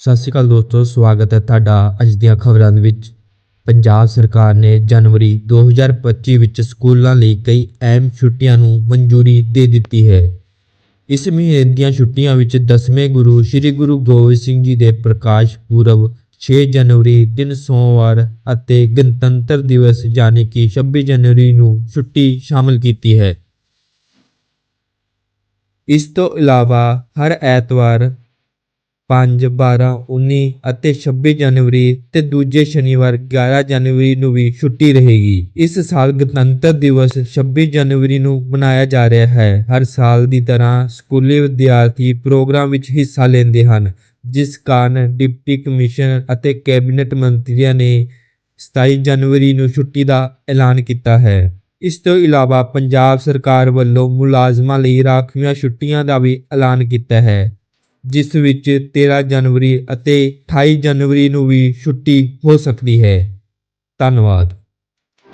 ਸਤਿ ਸ਼੍ਰੀ ਅਕਾਲ ਦੋਸਤੋ, ਸਵਾਗਤ ਹੈ ਤੁਹਾਡਾ ਅੱਜ ਦੀਆਂ ਖਬਰਾਂ ਦੇ ਵਿੱਚ। ਪੰਜਾਬ ਸਰਕਾਰ ਨੇ ਜਨਵਰੀ 2025 ਵਿੱਚ ਸਕੂਲਾਂ ਲਈ ਕਈ ਅਹਿਮ ਛੁੱਟੀਆਂ ਨੂੰ ਮਨਜ਼ੂਰੀ ਦੇ ਦਿੱਤੀ ਹੈ। ਇਸ ਮਹੀਨੇ ਦੀਆਂ ਛੁੱਟੀਆਂ ਵਿੱਚ ਦਸਵੇਂ ਗੁਰੂ, ਸ੍ਰੀ ਗੁਰੂ ਗੋਬਿੰਦ ਸਿੰਘ ਜੀ ਦੇ ਪ੍ਰਕਾਸ਼ ਪੁਰਬ 6 ਜਨਵਰੀ, ਦਿਨ ਸੋਮਵਾਰ ਅਤੇ ਗਣਤੰਤਰ ਦਿਵਸ ਯਾਨੀ ਕਿ 26 ਜਨਵਰੀ ਨੂੰ ਛੁੱਟੀ ਸ਼ਾਮਲ ਕੀਤੀ ਹੈ। ਇਸ ਤੋਂ ਇਲਾਵਾ ਹਰ ਐਤਵਾਰ 5 12 19 ਅਤੇ 26 ਜਨਵਰੀ ਤੇ ਦੂਜੇ ਸ਼ਨੀਵਾਰ 11 ਜਨਵਰੀ ਨੂੰ ਵੀ ਛੁੱਟੀ ਰਹੇਗੀ। ਇਸ ਸਾਲ ਗਣਤੰਤਰ ਦਿਵਸ 26 ਜਨਵਰੀ ਨੂੰ ਮਨਾਇਆ ਜਾ ਰਿਹਾ ਹੈ। ਹਰ ਸਾਲ ਦੀ ਤਰ੍ਹਾਂ ਸਕੂਲੀ ਵਿਦਿਆਰਥੀ ਪ੍ਰੋਗਰਾਮ ਵਿੱਚ ਹਿੱਸਾ ਲੈਂਦੇ ਹਨ, ਜਿਸ ਕਾਰਨ ਡਿਪਟੀ ਕਮਿਸ਼ਨਰ ਅਤੇ ਕੈਬਨਿਟ ਮੰਤਰੀਆਂ ਨੇ 27 ਜਨਵਰੀ ਨੂੰ ਛੁੱਟੀ ਦਾ ਐਲਾਨ ਕੀਤਾ ਹੈ। ਇਸ ਤੋਂ ਇਲਾਵਾ ਪੰਜਾਬ ਸਰਕਾਰ ਵੱਲੋਂ ਮੁਲਾਜ਼ਮਾਂ ਲਈ ਰਾਖਵੀਆਂ ਛੁੱਟੀਆਂ ਦਾ ਵੀ ਐਲਾਨ ਕੀਤਾ ਹੈ। ਜਿਸ ਵਿੱਚ 13 ਜਨਵਰੀ ਅਤੇ 28 ਜਨਵਰੀ ਨੂੰ ਵੀ ਛੁੱਟੀ ਹੋ ਸਕਦੀ ਹੈ। ਧੰਨਵਾਦ।